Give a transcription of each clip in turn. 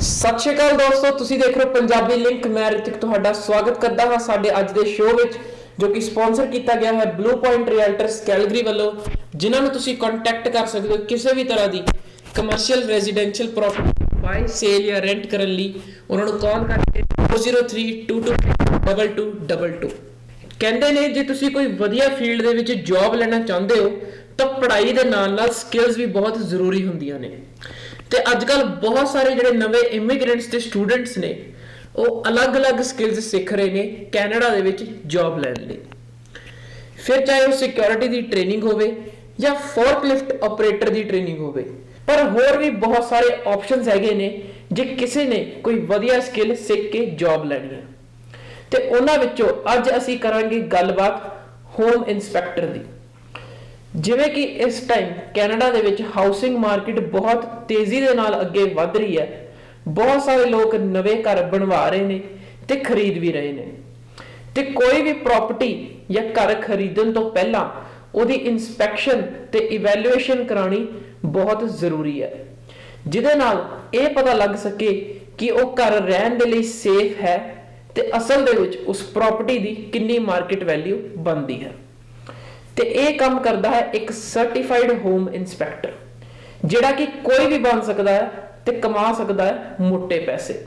ਸਤਿ ਸ਼੍ਰੀ ਅਕਾਲ ਦੋਸਤੋ, ਤੁਸੀਂ ਦੇਖ ਰਹੇ ਹੋ ਪੰਜਾਬੀ ਲਿੰਕ ਮੈਂ ਰਿਤਿਕ, ਤੁਹਾਡਾ ਸਵਾਗਤ ਕਰਦਾ ਹਾਂ ਸਾਡੇ ਅੱਜ ਦੇ ਸ਼ੋਅ ਵਿੱਚ, ਜੋ ਕਿ ਸਪਾਂਸਰ ਕੀਤਾ ਗਿਆ ਹੈ ਬਲੂ ਪੁਆਇੰਟ ਰੀਅਲਟਰਸ ਕੈਲਗਰੀ ਵੱਲੋਂ, ਜਿਨ੍ਹਾਂ ਨੂੰ ਤੁਸੀਂ ਕੰਟੈਕਟ ਕਰ ਸਕਦੇ ਹੋ ਕਿਸੇ ਵੀ ਤਰ੍ਹਾਂ ਦੀ commercial residential property buy sell ਜਾਂ ਰੈਂਟ ਕਰਨ ਲਈ, ਉਹਨਾਂ ਨੂੰ ਕਾਲ ਕਰਕੇ 4032222222 ਕਹਿੰਦੇ ਨੇ, ਜੇ ਤੁਸੀਂ ਕੋਈ ਵਧੀਆ ਫੀਲਡ ਦੇ ਵਿੱਚ ਜੌਬ ਲੈਣਾ ਚਾਹੁੰਦੇ ਹੋ, ਤਾਂ ਪੜ੍ਹਾਈ ਦੇ ਨਾਲ ਨਾਲ ਸਕਿੱਲਸ ਵੀ ਬਹੁਤ ਜ਼ਰੂਰੀ ਹੁੰਦੀਆਂ ਨੇ। ਤੇ ਅੱਜ ਕੱਲ ਬਹੁਤ ਸਾਰੇ ਜਿਹੜੇ ਨਵੇਂ ਇਮੀਗ੍ਰੈਂਟਸ ਤੇ ਸਟੂਡੈਂਟਸ ਨੇ, ਉਹ ਅਲੱਗ-ਅਲੱਗ ਸਕਿੱਲਸ ਸਿੱਖ ਰਹੇ ਨੇ, ਕੈਨੇਡਾ ਦੇ ਵਿੱਚ ਜੌਬ ਲੈਣ ਲਈ। ਫਿਰ ਚਾਹੇ ਉਹ ਸਿਕਿਉਰਿਟੀ ਦੀ ਟ੍ਰੇਨਿੰਗ ਹੋਵੇ ਜਾਂ ਫੋਰਕਲਿਫਟ ਆਪਰੇਟਰ ਦੀ ਟ੍ਰੇਨਿੰਗ ਹੋਵੇ, ਪਰ ਹੋਰ ਵੀ ਬਹੁਤ ਸਾਰੇ ਆਪਸ਼ਨਸ ਹੈਗੇ ਨੇ, ਜੇ ਕਿਸੇ ਨੇ ਕੋਈ ਵਧੀਆ ਸਕਿੱਲ ਸਿੱਖ ਕੇ ਜੌਬ ਲੈਣੀ ਹੈ। ਤੇ ਉਹਨਾਂ ਵਿੱਚੋਂ ਅੱਜ ਅਸੀਂ ਕਰਾਂਗੇ ਗੱਲਬਾਤ ਹੋਮ ਇਨਸਪੈਕਟਰ ਦੀ। ਜਿਵੇਂ ਕਿ ਇਸ ਟਾਈਮ ਕੈਨੇਡਾ ਦੇ ਵਿੱਚ ਹਾਊਸਿੰਗ ਮਾਰਕੀਟ ਬਹੁਤ ਤੇਜ਼ੀ ਦੇ ਨਾਲ ਅੱਗੇ ਵਧ ਰਹੀ ਹੈ। ਬਹੁਤ ਸਾਰੇ ਲੋਕ ਨਵੇਂ ਘਰ ਬਣਵਾ ਰਹੇ ਨੇ ਤੇ ਖਰੀਦ ਵੀ ਰਹੇ ਨੇ। ਤੇ ਕੋਈ ਵੀ ਪ੍ਰਾਪਰਟੀ ਜਾਂ ਘਰ ਖਰੀਦਣ ਤੋਂ ਪਹਿਲਾਂ ਉਹਦੀ ਇਨਸਪੈਕਸ਼ਨ ਤੇ ਇਵੈਲੂਏਸ਼ਨ ਕਰਾਣੀ ਬਹੁਤ ਜ਼ਰੂਰੀ ਹੈ। ਜਿਹਦੇ ਨਾਲ ਇਹ ਪਤਾ ਲੱਗ ਸਕੇ ਕਿ ਉਹ ਘਰ ਰਹਿਣ ਦੇ ਲਈ ਸੇਫ ਹੈ ਤੇ ਅਸਲ ਦੇ ਵਿੱਚ ਉਸ ਪ੍ਰਾਪਰਟੀ ਦੀ ਕਿੰਨੀ ਮਾਰਕੀਟ ਵੈਲਿਊ ਬਣਦੀ ਹੈ। ਤੇ ਇਹ ਕੰਮ ਕਰਦਾ ਹੈ ਇੱਕ ਸਰਟੀਫਾਈਡ ਹੋਮ ਇਨਸਪੈਕਟਰ ਜਿਹੜਾ ਕਿ ਕੋਈ ਵੀ ਬਣ ਸਕਦਾ ਹੈ ਤੇ ਕਮਾ ਸਕਦਾ ਹੈ ਮੋٹے ਪੈਸੇ।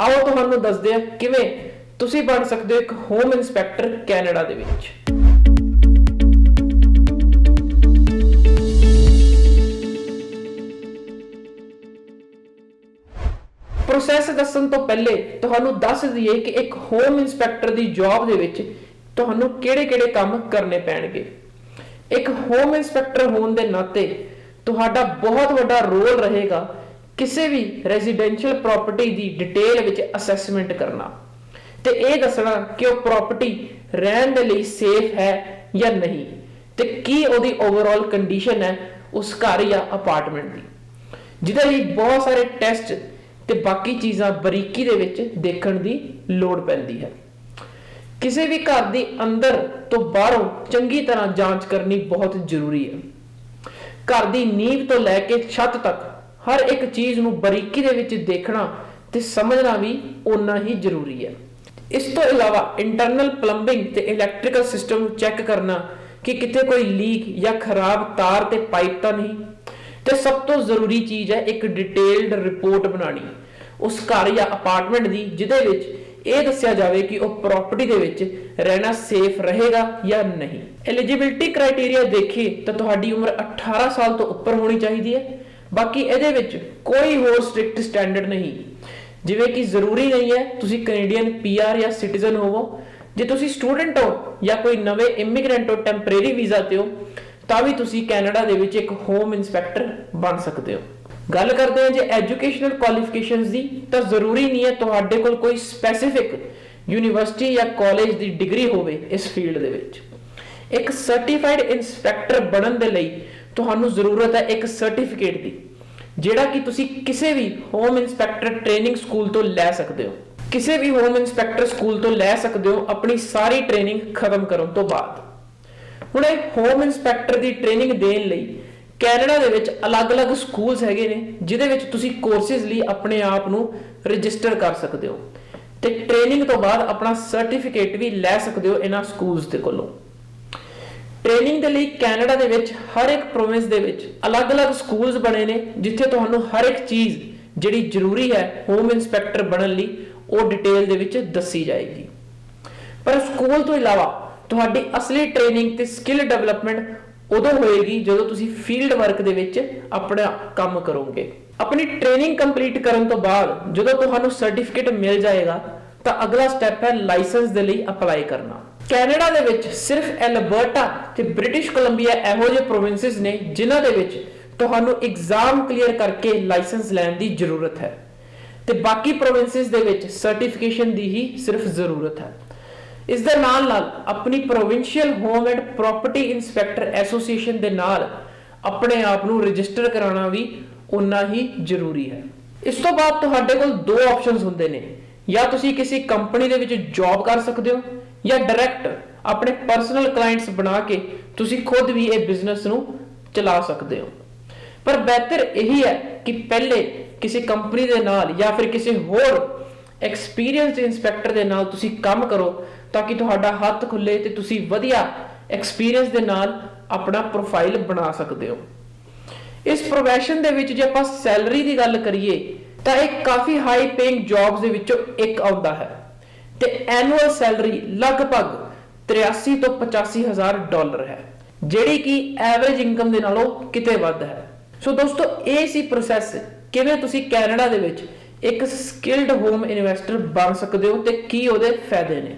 ਆਓ ਤੁਹਾਨੂੰ ਦੱਸਦੇ ਹਾਂ ਕਿਵੇਂ ਤੁਸੀਂ ਬਣ ਸਕਦੇ ਹੋ ਇੱਕ ਹੋਮ ਇਨਸਪੈਕਟਰ ਕੈਨੇਡਾ ਦੇ ਵਿੱਚ। ਪ੍ਰੋਸੈਸ ਦੱਸਣ ਤੋਂ ਪਹਿਲੇ ਤੁਹਾਨੂੰ ਦੱਸ ਦਈਏ ਕਿ ਇੱਕ ਹੋਮ ਇਨਸਪੈਕਟਰ ਦੀ ਜੌਬ ਦੇ ਵਿੱਚ ਤੁਹਾਨੂੰ ਕਿਹੜੇ-ਕਿਹੜੇ ਕੰਮ ਕਰਨੇ ਪੈਣਗੇ? ਇੱਕ ਹੋਮ ਇੰਸਪੈਕਟਰ ਹੋਣ ਦੇ ਨਾਤੇ ਤੁਹਾਡਾ ਬਹੁਤ ਵੱਡਾ ਰੋਲ ਰਹੇਗਾ ਕਿਸੇ ਵੀ ਰੈਜ਼ੀਡੈਂਸ਼ੀਅਲ ਪ੍ਰਾਪਰਟੀ ਦੀ ਡਿਟੇਲ ਵਿੱਚ ਅਸੈਸਮੈਂਟ ਕਰਨਾ। ਤੇ ਇਹ ਦੱਸਣਾ ਕਿ ਉਹ ਪ੍ਰਾਪਰਟੀ ਰਹਿਣ ਦੇ ਲਈ ਸੇਫ ਹੈ ਜਾਂ ਨਹੀਂ ਤੇ ਕੀ ਉਹਦੀ ਓਵਰਆਲ ਕੰਡੀਸ਼ਨ ਹੈ ਉਸ ਘਰ ਜਾਂ ਅਪਾਰਟਮੈਂਟ ਦੀ। ਜਿਹਦੇ ਲਈ ਬਹੁਤ ਸਾਰੇ ਟੈਸਟ ਤੇ ਬਾਕੀ ਚੀਜ਼ਾਂ ਬਰੀਕੀ ਦੇ ਵਿੱਚ ਦੇਖਣ ਦੀ ਲੋੜ ਪੈਂਦੀ ਹੈ। ਕਿਸੇ ਵੀ ਘਰ ਦੀ ਅੰਦਰ ਤੋਂ ਬਾਹਰੋਂ ਚੰਗੀ ਤਰ੍ਹਾਂ ਜਾਂਚ ਕਰਨੀ ਬਹੁਤ ਜ਼ਰੂਰੀ ਹੈ। ਘਰ ਦੀ ਨੀਂਹ ਤੋਂ ਲੈ ਕੇ ਛੱਤ ਤੱਕ ਹਰ ਇੱਕ ਚੀਜ਼ ਨੂੰ ਬਰੀਕੀ ਦੇ ਵਿੱਚ ਦੇਖਣਾ ਤੇ ਸਮਝਣਾ ਵੀ ਓਨਾ ਹੀ ਜ਼ਰੂਰੀ ਹੈ। ਇਸ ਤੋਂ ਇਲਾਵਾ ਇੰਟਰਨਲ ਪਲੰਬਿੰਗ ਤੇ ਇਲੈਕਟ੍ਰੀਕਲ ਸਿਸਟਮ ਨੂੰ ਚੈੱਕ ਕਰਨਾ ਕਿ ਕਿਤੇ ਕੋਈ ਲੀਕ ਜਾਂ ਖਰਾਬ ਤਾਰ ਤੇ ਪਾਈਪ ਤਾਂ ਨਹੀਂ ਤੇ ਸਭ ਤੋਂ ਜ਼ਰੂਰੀ ਚੀਜ਼ ਹੈ ਇੱਕ ਡਿਟੇਲਡ ਰਿਪੋਰਟ ਬਣਾਣੀ ਉਸ ਘਰ ਜਾਂ ਅਪਾਰਟਮੈਂਟ ਦੀ ਜਿਹਦੇ ਵਿੱਚ ਇਹ ਦੱਸਿਆ ਜਾਵੇ ਕਿ ਉਹ ਪ੍ਰਾਪਰਟੀ ਦੇ ਵਿੱਚ ਰਹਿਣਾ ਸੇਫ ਰਹੇਗਾ ਜਾਂ ਨਹੀਂ। ਐਲੀਜੀਬਿਲਟੀ ਕ੍ਰਾਈਟੇਰੀਆ ਦੇਖੀਏ ਤਾਂ ਤੁਹਾਡੀ ਉਮਰ 18 ਸਾਲ ਤੋਂ ਉੱਪਰ ਹੋਣੀ ਚਾਹੀਦੀ ਹੈ। ਬਾਕੀ ਇਹਦੇ ਵਿੱਚ ਕੋਈ ਹੋਰ ਸਟ੍ਰਿਕਟ ਸਟੈਂਡਰਡ ਨਹੀਂ। ਜਿਵੇਂ ਕਿ ਜ਼ਰੂਰੀ ਨਹੀਂ ਹੈ ਤੁਸੀਂ ਕੈਨੇਡੀਅਨ ਪੀਆਰ ਜਾਂ ਸਿਟੀਜ਼ਨ ਹੋਵੋ। ਜੇ ਤੁਸੀਂ ਸਟੂਡੈਂਟ ਹੋ ਜਾਂ ਕੋਈ ਨਵੇਂ ਇਮੀਗ੍ਰੈਂਟ ਹੋ ਟੈਂਪਰੇਰੀ ਵੀਜ਼ਾ ਤੇ ਹੋ, ਤਾਂ ਵੀ ਤੁਸੀਂ ਕੈਨੇਡਾ ਦੇ ਵਿੱਚ ਇੱਕ ਹੋਮ ਇਨਸਪੈਕਟਰ ਬਣ ਸਕਦੇ ਹੋ। ਗੱਲ ਕਰਦੇ ਹਾਂ ਜੇ ਐਜੂਕੇਸ਼ਨਲ ਕੁਆਲੀਫਿਕੇਸ਼ਨਸ ਦੀ, ਤਾਂ ਜ਼ਰੂਰੀ ਨਹੀਂ ਹੈ ਤੁਹਾਡੇ ਕੋਲ ਕੋਈ ਸਪੈਸੀਫਿਕ ਯੂਨੀਵਰਸਿਟੀ ਜਾਂ ਕਾਲਜ ਦੀ ਡਿਗਰੀ ਹੋਵੇ ਇਸ ਫੀਲਡ ਦੇ ਵਿੱਚ। ਇੱਕ ਸਰਟੀਫਾਈਡ ਇਨਸਪੈਕਟਰ ਬਣਨ ਦੇ ਲਈ ਤੁਹਾਨੂੰ ਜ਼ਰੂਰਤ ਹੈ ਇੱਕ ਸਰਟੀਫਿਕੇਟ ਦੀ, ਜਿਹੜਾ ਕਿ ਤੁਸੀਂ ਕਿਸੇ ਵੀ ਹੋਮ ਇਨਸਪੈਕਟਰ ਟ੍ਰੇਨਿੰਗ ਸਕੂਲ ਤੋਂ ਲੈ ਸਕਦੇ ਹੋ। ਕਿਸੇ ਵੀ ਹੋਮ ਇਨਸਪੈਕਟਰ ਸਕੂਲ ਤੋਂ ਲੈ ਸਕਦੇ ਹੋ, ਆਪਣੀ ਸਾਰੀ ਟ੍ਰੇਨਿੰਗ ਖਤਮ ਕਰਨ ਤੋਂ ਬਾਅਦ। ਹੁਣ ਇਹ ਹੋਮ ਇਨਸਪੈਕਟਰ ਦੀ ਟ੍ਰੇਨਿੰਗ ਦੇਣ ਲਈ ਕੈਨੇਡਾ ਦੇ ਵਿੱਚ ਅਲੱਗ-ਅਲੱਗ ਸਕੂਲਸ ਹੈਗੇ ਨੇ, ਜਿਹਦੇ ਵਿੱਚ ਤੁਸੀਂ ਕੋਰਸਿਸ ਲਈ ਆਪਣੇ ਆਪ ਨੂੰ ਰਜਿਸਟਰ ਕਰ ਸਕਦੇ ਹੋ। ਤੇ ਟ੍ਰੇਨਿੰਗ ਤੋਂ ਬਾਅਦ ਆਪਣਾ ਸਰਟੀਫਿਕੇਟ ਵੀ ਲੈ ਸਕਦੇ ਹੋ ਇਹਨਾਂ ਸਕੂਲਸ ਦੇ ਕੋਲੋਂ। ਟ੍ਰੇਨਿੰਗ ਦੇ ਲਈ ਕੈਨੇਡਾ ਦੇ ਵਿੱਚ ਹਰ ਇੱਕ ਪ੍ਰੋਵਿੰਸ ਦੇ ਵਿੱਚ ਅਲੱਗ-ਅਲੱਗ ਸਕੂਲਸ ਬਣੇ ਨੇ, ਜਿੱਥੇ ਤੁਹਾਨੂੰ ਹਰ ਇੱਕ ਚੀਜ਼ ਜਿਹੜੀ ਜ਼ਰੂਰੀ ਹੈ ਹੋਮ ਇਨਸਪੈਕਟਰ ਬਣਨ ਲਈ, ਉਹ ਡਿਟੇਲ ਦੇ ਵਿੱਚ ਦੱਸੀ ਜਾਏਗੀ। ਪਰ ਸਕੂਲ ਤੋਂ ਇਲਾਵਾ ਤੁਹਾਡੀ ਅਸਲੀ ਟ੍ਰੇਨਿੰਗ ਤੇ ਸਕਿੱਲ ਡਿਵੈਲਪਮੈਂਟ ਉਦੋਂ ਹੋਏਗੀ ਜਦੋਂ ਤੁਸੀਂ ਫੀਲਡ ਵਰਕ ਦੇ ਵਿੱਚ ਆਪਣਾ ਕੰਮ ਕਰੋਗੇ। ਆਪਣੀ ਟ੍ਰੇਨਿੰਗ ਕੰਪਲੀਟ ਕਰਨ ਤੋਂ ਬਾਅਦ ਜਦੋਂ ਤੁਹਾਨੂੰ ਸਰਟੀਫਿਕੇਟ ਮਿਲ ਜਾਏਗਾ, ਤਾਂ ਅਗਲਾ ਸਟੈਪ ਹੈ ਲਾਇਸੈਂਸ ਦੇ ਲਈ ਅਪਲਾਈ ਕਰਨਾ। ਕੈਨੇਡਾ ਦੇ ਵਿੱਚ ਸਿਰਫ ਐਲਬਰਟਾ ਤੇ ਬ੍ਰਿਟਿਸ਼ ਕੋਲੰਬੀਆ ਇਹੋ ਜਿਹੇ ਪ੍ਰੋਵਿੰਸਸ ਨੇ ਜਿਨ੍ਹਾਂ ਦੇ ਵਿੱਚ ਤੁਹਾਨੂੰ ਐਗਜ਼ਾਮ ਕਲੀਅਰ ਕਰਕੇ ਲਾਇਸੈਂਸ ਲੈਣ ਦੀ ਜ਼ਰੂਰਤ ਹੈ। ਤੇ ਬਾਕੀ ਪ੍ਰੋਵਿੰਸਸ ਦੇ ਵਿੱਚ ਸਰਟੀਫਿਕੇਸ਼ਨ ਦੀ ਹੀ ਸਿਰਫ ਜ਼ਰੂਰਤ ਹੈ। ਇਸ ਦੇ ਨਾਲ ਨਾਲ ਆਪਣੀ provincial home and property inspector association ਦੇ ਨਾਲ ਆਪਣੇ ਆਪ ਨੂੰ ਰਜਿਸਟਰ ਕਰਾਉਣਾ ਵੀ ਉਨਾ ਹੀ ਜ਼ਰੂਰੀ ਹੈ। ਇਸ ਤੋਂ ਬਾਅਦ ਤੁਹਾਡੇ ਕੋਲ ਦੋ ਆਪਸ਼ਨਸ ਹੁੰਦੇ ਨੇ। ਜਾਂ ਤੁਸੀਂ ਕਿਸੇ ਕੰਪਨੀ ਦੇ ਵਿੱਚ ਜੌਬ ਕਰ ਸਕਦੇ ਹੋ ਜਾਂ ਡਾਇਰੈਕਟ ਆਪਣੇ ਪਰਸਨਲ ਕਲਾਇੰਟਸ ਬਣਾ ਕੇ ਤੁਸੀਂ ਖੁਦ ਵੀ ਇਹ ਬਿਜ਼ਨਸ ਨੂੰ ਚਲਾ ਸਕਦੇ ਹੋ। ਪਰ ਬਿਹਤਰ ਇਹੀ ਹੈ ਕਿ ਪਹਿਲੇ ਕਿਸੇ ਕੰਪਨੀ ਦੇ ਨਾਲ ਜਾਂ ਫਿਰ ਕਿਸੇ ਹੋਰ ਐਕਸਪੀਰੀਅੰਸਡ ਇਨਸਪੈਕਟਰ ਦੇ ਨਾਲ ਤੁਸੀਂ ਕੰਮ ਕਰੋ ਤਾਂ ਕਿ ਤੁਹਾਡਾ ਹੱਥ ਖੁੱਲੇ ਤੇ ਤੁਸੀਂ ਵਧੀਆ ਐਕਸਪੀਰੀਅੰਸ ਦੇ ਨਾਲ ਆਪਣਾ ਪ੍ਰੋਫਾਈਲ ਬਣਾ ਸਕਦੇ ਹੋ। ਇਸ ਪ੍ਰੋਫੈਸ਼ਨ ਦੇ ਵਿੱਚ ਜੇ ਆਪਾਂ ਸੈਲਰੀ ਦੀ ਗੱਲ ਕਰੀਏ ਤਾਂ ਇਹ ਕਾਫੀ ਹਾਈ ਪੇਇੰਗ ਜੌਬਸ ਦੇ ਵਿੱਚੋਂ ਇੱਕ ਆਉਂਦਾ ਹੈ ਤੇ ਐਨੂਅਲ ਸੈਲਰੀ ਲਗਭਗ 83 ਤੋਂ 85 ਹਜ਼ਾਰ ਡਾਲਰ ਹੈ, ਜਿਹੜੀ ਕਿ ਐਵਰੇਜ ਇਨਕਮ ਦੇ ਨਾਲੋਂ ਕਿਤੇ ਵੱਧ ਹੈ। ਸੋ ਦੋਸਤੋ, ਇਹ ਸੀ ਪ੍ਰੋਸੈਸ ਕਿਵੇਂ ਤੁਸੀਂ ਕੈਨੇਡਾ ਦੇ ਵਿੱਚ ਇੱਕ ਸਕਿਲਡ ਹੋਮ ਇਨਵੈਸਟਰ ਬਣ ਸਕਦੇ ਹੋ ਤੇ ਕੀ ਉਹਦੇ ਫਾਇਦੇ ਨੇ।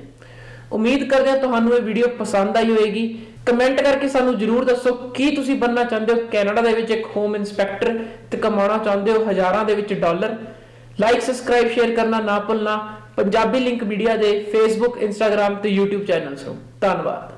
ਉਮੀਦ ਕਰਦੇ ਹਾਂ ਤੁਹਾਨੂੰ ਇਹ ਵੀਡੀਓ ਪਸੰਦ ਆਈ ਹੋਵੇਗੀ। ਕਮੈਂਟ ਕਰਕੇ ਸਾਨੂੰ ਜਰੂਰ ਦੱਸੋ ਕੀ ਤੁਸੀਂ ਬੰਨਣਾ ਚਾਹੁੰਦੇ ਹੋ। ਕੈਨੇਡਾ ਦੇ ਵਿੱਚ ਇੱਕ ਹੋਮ ਇਨਸਪੈਕਟਰ ਤੇ ਕਮਾਉਣਾ ਚਾਹੁੰਦੇ ਹੋ ਹਜ਼ਾਰਾਂ ਦੇ ਵਿੱਚ ਡਾਲਰ। ਲਾਈਕ ਸਬਸਕ੍ਰਾਈਬ ਸ਼ੇਅਰ ਕਰਨਾ ਨਾ ਭੁੱਲਣਾ। ਪੰਜਾਬੀ ਲਿੰਕ ਮੀਡੀਆ ਦੇ ਫੇਸਬੁੱਕ ਇੰਸਟਾਗ੍ਰam ਤੇ YouTube ਚੈਨਲਸ ਨੂੰ ਧੰਨਵਾਦ।